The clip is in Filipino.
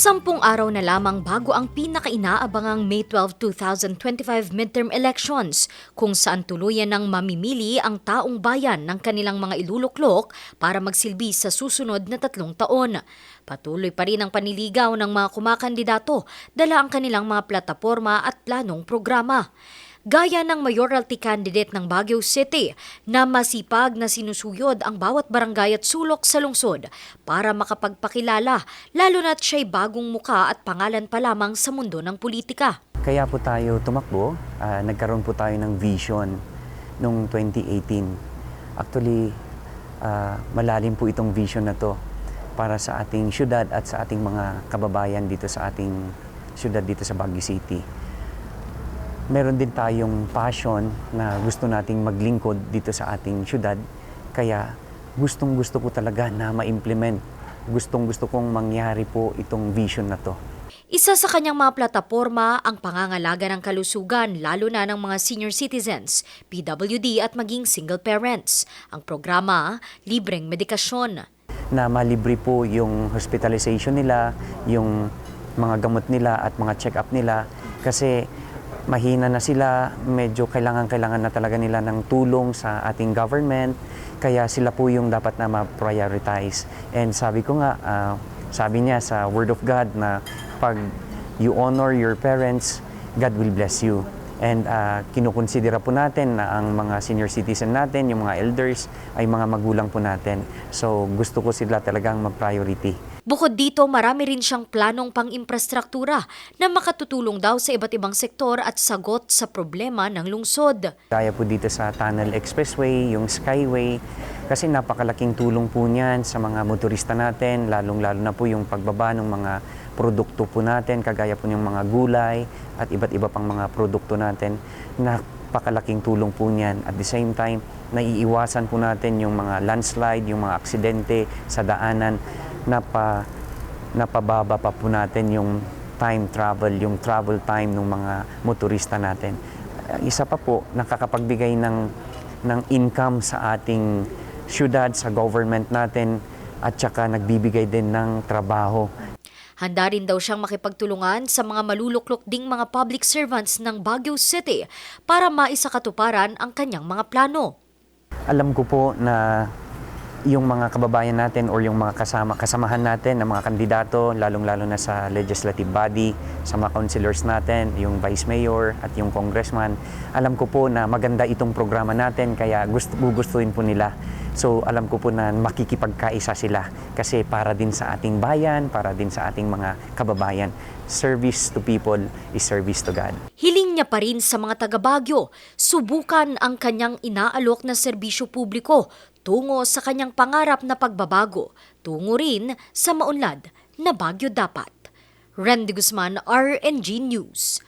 Sampung araw na lamang bago ang pinakainaabangang May 12, 2025 midterm elections kung saan tuluyan ng mamimili ang taong bayan ng kanilang mga iluluklok para magsilbi sa susunod na tatlong taon. Patuloy pa rin ang paniligaw ng mga kumakandidato dala ang kanilang mga plataporma at planong programa gaya ng mayoralty candidate ng Baguio City na masipag na sinusuyod ang bawat barangay at sulok sa lungsod para makapagpakilala lalo na't siya'y bagong muka at pangalan pa lamang sa mundo ng politika. Kaya po tayo tumakbo, ah, nagkaroon po tayo ng vision noong 2018. Actually, ah, malalim po itong vision na to para sa ating syudad at sa ating mga kababayan dito sa ating syudad dito sa Baguio City. Meron din tayong passion na gusto nating maglingkod dito sa ating syudad. Kaya gustong gusto ko talaga na ma-implement. Gustong gusto kong mangyari po itong vision na to. Isa sa kanyang mga plataporma ang pangangalaga ng kalusugan lalo na ng mga senior citizens, PWD at maging single parents. Ang programa, libreng medikasyon. na malibre po yung hospitalization nila, yung mga gamot nila at mga check-up nila kasi mahina na sila, medyo kailangan-kailangan na talaga nila ng tulong sa ating government, kaya sila po yung dapat na ma-prioritize. And sabi ko nga, ah, sabi niya sa Word of God na pag you honor your parents, God will bless you. And uh, kinukonsidera po natin na ang mga senior citizen natin, yung mga elders, ay mga magulang po natin. So gusto ko sila talagang mag-priority. Bukod dito, marami rin siyang planong pang-imprastruktura na makatutulong daw sa iba't ibang sektor at sagot sa problema ng lungsod. Kaya po dito sa Tunnel Expressway, yung Skyway, kasi napakalaking tulong po niyan sa mga motorista natin, lalong-lalo na po yung pagbaba ng mga produkto po natin, kagaya po yung mga gulay at iba't iba pang mga produkto natin. Napakalaking tulong po niyan. At the same time, naiiwasan po natin yung mga landslide, yung mga aksidente sa daanan, napa, napababa pa po natin yung time travel, yung travel time ng mga motorista natin. Uh, Isa pa po, nakakapagbigay ng, ng income sa ating syudad, sa government natin, at saka nagbibigay din ng trabaho. Handa rin daw siyang makipagtulungan sa mga maluluklok ding mga public servants ng Baguio City para maisakatuparan ang kanyang mga plano. Alam ko po na yung mga kababayan natin or yung mga kasama kasamahan natin na mga kandidato lalong-lalo na sa legislative body, sa mga councilors natin, yung vice mayor at yung congressman. Alam ko po na maganda itong programa natin kaya gusto gugustuhin po nila. So alam ko po na makikipagkaisa sila kasi para din sa ating bayan, para din sa ating mga kababayan. Service to people is service to God. Hiling niya pa rin sa mga taga Baguio, subukan ang kanyang inaalok na serbisyo publiko tungo sa kanyang pangarap na pagbabago, tungo rin sa maunlad na Baguio dapat. Randy Guzman, RNG News.